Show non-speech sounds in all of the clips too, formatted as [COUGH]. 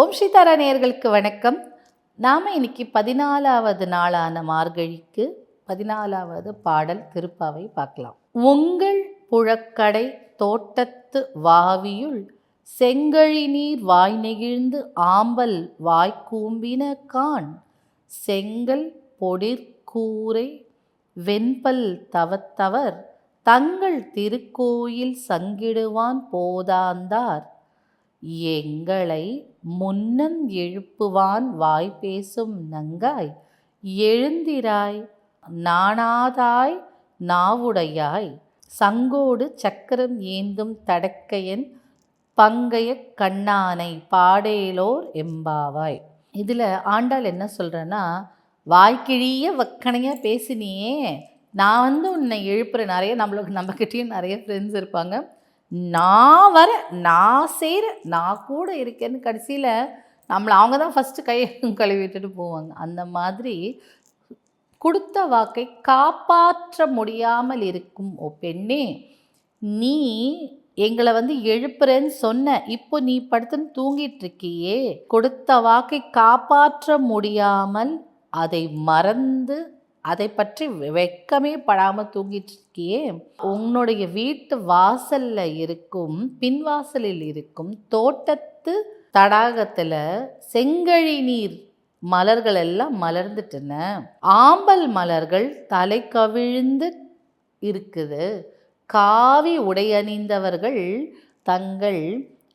ஓம் ஸ்ரீதாரா நேயர்களுக்கு வணக்கம். நாம் இன்னைக்கு பதினாலாவது நாளான மார்கழிக்கு பதினாலாவது பாடல் திருப்பாவை பார்க்கலாம். உங்கள் புழக்கடை தோட்டத்து வாவியுள் செங்கழி நீர் வாய் நெகிழ்ந்து ஆம்பல் வாய்க்கூம்பின கான். செங்கல் பொடிற்கூரை வெண்பல் தவத்தவர் தங்கள் திருக்கோயில் சங்கிடுவான் போதாந்தார். எங்களை முன்னம் எழுப்புவான் வாய் பேசும் நங்காய். எழுந்திராய் நாணாதாய் நாவுடையாய். சங்கோடு சக்கரம் ஏந்தும் தடக்கையன் பங்கைய கண்ணானை பாடேலோர் எம்பாவாய். இதில் ஆண்டாள் என்ன சொல்கிறேன்னா வாய்க்கிழிய வக்கணையாக பேசினியே. நான் வந்து உன்னை எழுப்புகிறேன் நிறைய நம்மளுக்கு நம்மக்கிட்டேயும் நிறைய ஃப்ரெண்ட்ஸ் இருப்பாங்க. நான் வர நான் செய்கிற நான் கூட இருக்கேன்னு கடைசியில் நம்மளை அவங்க தான் ஃபஸ்ட்டு கையை [LAUGHS] கழுவி விட்டுட்டு போவாங்க. அந்த மாதிரி கொடுத்த வாக்கை காப்பாற்ற முடியாமல் இருக்கும். ஓ பெண்ணே நீ எங்களை வந்து எழுப்புறேன்னு சொன்ன இப்போ நீ படுத்துன்னு தூங்கிட்டு இருக்கியே. கொடுத்த வாக்கை காப்பாற்ற முடியாமல் அதை மறந்து அதை பற்றி வெக்கமே படாமல் தூங்கிட்டு இருக்கியே உன்னுடைய வீட்டு வாசலில் இருக்கும் பின்வாசலில் இருக்கும் தோட்டத்து தடாகத்தில் செங்கழி நீர் மலர்கள் எல்லாம் மலர்ந்துட்டன. ஆம்பல் மலர்கள் தலை கவிழ்ந்து இருக்குது. காவி உடையணிந்தவர்கள் தங்கள்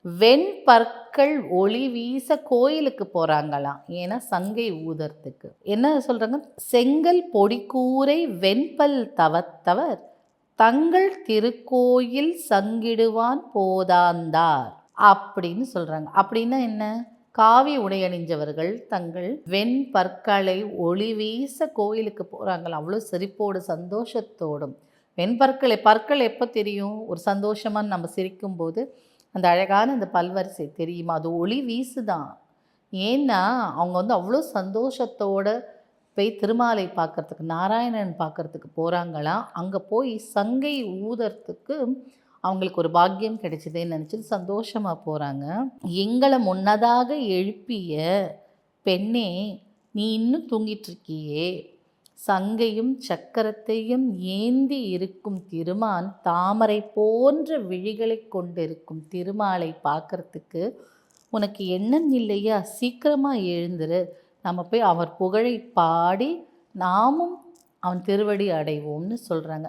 வெண்பற்கள் ஒளி வீச கோயிலுக்கு போகிறாங்களாம் ஏன்னா சங்கை ஊதறதுக்கு. என்ன சொல்கிறாங்க செங்கல் பொடிக்கூரை வெண்பல் தவத்தவர் தங்கள் திருக்கோயில் சங்கிடுவான் போதாந்தார் அப்படின்னு சொல்கிறாங்க அப்படின்னா என்ன? காவி உடையணிஞ்சவர்கள் தங்கள் வெண் பற்களை ஒளி வீச கோயிலுக்கு போகிறாங்களா அவ்வளோ சிரிப்போடு சந்தோஷத்தோடும். வெண்பற்களை பற்கள் எப்போ தெரியும்? ஒரு சந்தோஷமாக நம்ம சிரிக்கும்போது அந்த அழகான அந்த பல்வரிசை தெரியுமா? அது ஒளி வீசுதான். ஏன்னா அவங்க வந்து அவ்வளோ சந்தோஷத்தோட போய் திருமாலை பார்க்குறதுக்கு நாராயணன் பார்க்குறதுக்கு போகிறாங்களாம் அங்கே போய் சங்கை ஊதறதுக்கு அவங்களுக்கு ஒரு பாக்கியம் கிடைச்சிதேன்னு நினச்சிட்டு சந்தோஷமாக போகிறாங்க எங்களை முன்னதாக எழுப்பிய பெண்ணே நீ இன்னும் தூங்கிட்டு இருக்கியே? சங்கையும் சக்கரத்தையும் ஏந்தி இருக்கும் திருமான் தாமரை போன்ற விழிகளை கொண்டிருக்கும் திருமாலை பார்க்கறதுக்கு உனக்கு எண்ணம் இல்லையா? சீக்கிரமாக எழுந்துரு. நம்ம போய் அவர் புகழை பாடி நாமும் அவன் திருவடி அடைவோம்னு சொல்கிறாங்க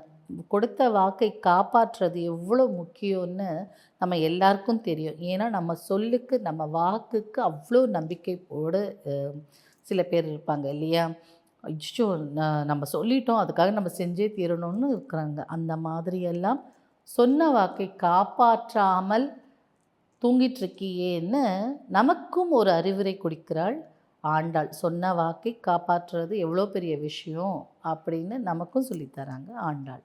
கொடுத்த வாக்கை காப்பாற்றுறது எவ்வளோ முக்கியம்னு நம்ம எல்லாருக்கும் தெரியும். ஏன்னா நம்ம சொல்லுக்கு நம்ம வாக்குக்கு அவ்வளோ நம்பிக்கையோடு போடு சில பேர் இருப்பாங்க இல்லையா? ஐயோ நம்ம சொல்லிட்டோம் அதுக்காக நம்ம செஞ்சே தீரணும்னு இருக்கிறாங்க. அந்த மாதிரியெல்லாம் சொன்ன வாக்கை காப்பாற்றாமல் தூங்கிட்டுருக்கியேன்னு நமக்கும் ஒரு அறிவுரை கொடுக்கிறாள். ஆண்டாள் சொன்ன வாக்கை காப்பாற்றுறது எவ்வளோ பெரிய விஷயம் அப்படின்னு நமக்கும் சொல்லித்தராங்க ஆண்டாள்.